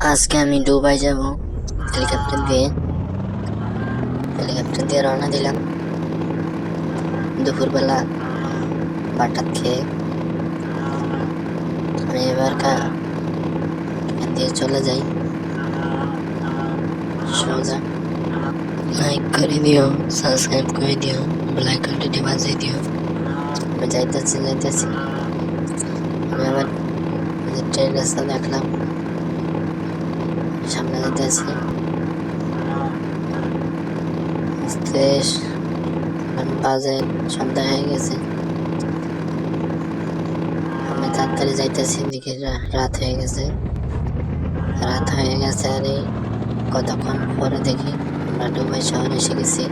আজকে আমি দুবাই যাব। হেলিকপ্টার দিয়ে। হেলিকপ্টার দিয়ে রওনা দিলাম। দুপুরবেলা বাটাত খেয়ে। আমি এবার দিয়ে চলে যাই। সোজা। লাইক করে দিও সাবস্ক্রাইব করে দিও বেল আইকনটি বাজিয়ে দিও। আমি যাইতেছি যাইতেছি। আমি আবার ট্রেন রাস্তা দেখলাম। সামনে যেতেছি আস্তে বাজে, সন্ধ্যা হয়ে গেছে। আমি তাড়াতাড়ি যাইতেছি দিকে রাত হয়ে গেছে। রাত হয়ে গেছে আর এই কতক্ষণ পরে দেখি আমরা দুবাই শহরে এসে গেছি।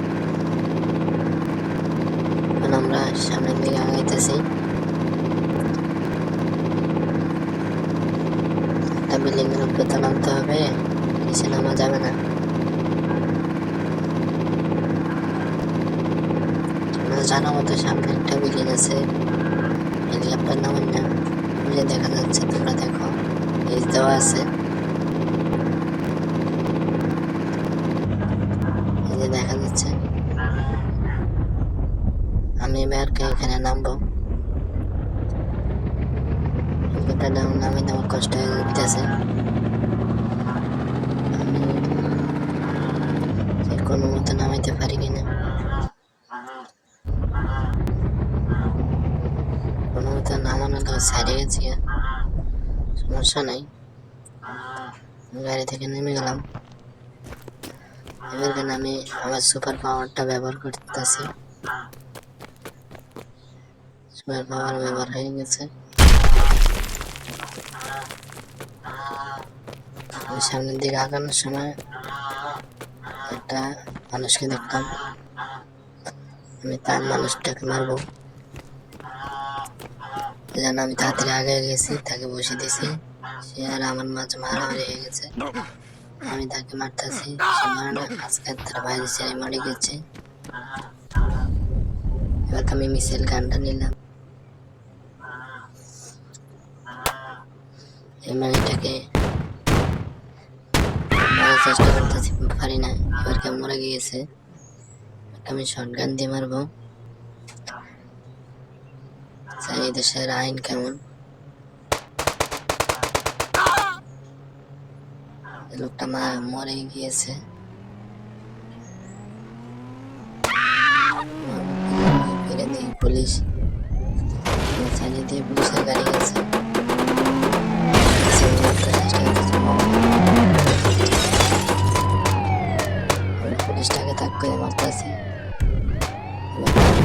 আমরা সামনের দিকে আগাইতেছি। বিল্ডিং এর উপরে নামতে হবে নিচে নামা যাবে না। জানো মতো সামনে একটা বিল্ডিং আছে হেলিকপ্টার নামেন না যে দেখা যাচ্ছে, তোমরা দেখো, এই দেওয়া আছে। দেখা যাচ্ছে। আমি এবারকে এখানে নামবো। হেলিকপ্টার নাম নামে আমার কষ্ট হয়ে আমি যে কোনো মতো নামাইতে পারি কিনা কোনো মতো নামানো তো সাইডে গেছি সমস্যা নাই। গাড়ি থেকে নেমে গেলাম। এবার আমি আমার সুপার পাওয়ারটা ব্যবহার করতেছি? সুপার পাওয়ার ব্যবহার হয়ে গেছে আমি সামনের দিকে আগানোর সময় একটা মানুষকে দেখতাম। আমি তার মানুষটাকে মারবো। জন্য আমি তাড়াতাড়ি আগে গেছি, তাকে বসে দিয়েছি। সে আর আমার মাঝে মারামারি হয়ে গেছে। আমি তাকে মারতেছি। সে মারে না আজকে তার বাইরে ছেড়ে মারে গেছে। এবার আমি মিছিল গানটা নিলাম। এই মারিটাকে মারার চেষ্টা করতেছি পারি না এবার কেমন মরে গিয়েছে আমি শর্ট গান দিয়ে মারবো এই দেশের আইন কেমন লোকটা মা মরে গিয়েছে পুলিশ দিয়ে পুলিশের গাড়ি গেছে করে মারতেছি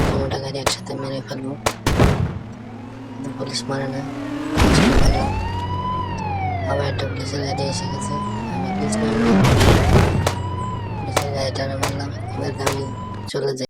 কোনোটা গাড়ি একসাথে মেরে ফেলব। পুলিশ মারে না। মারলাম। আবার একটা পুলিশের গাড়ি এসে গেছে। আমি পিছনে পুলিশের গাড়িটা মারলাম। এবার আমি চলে যাই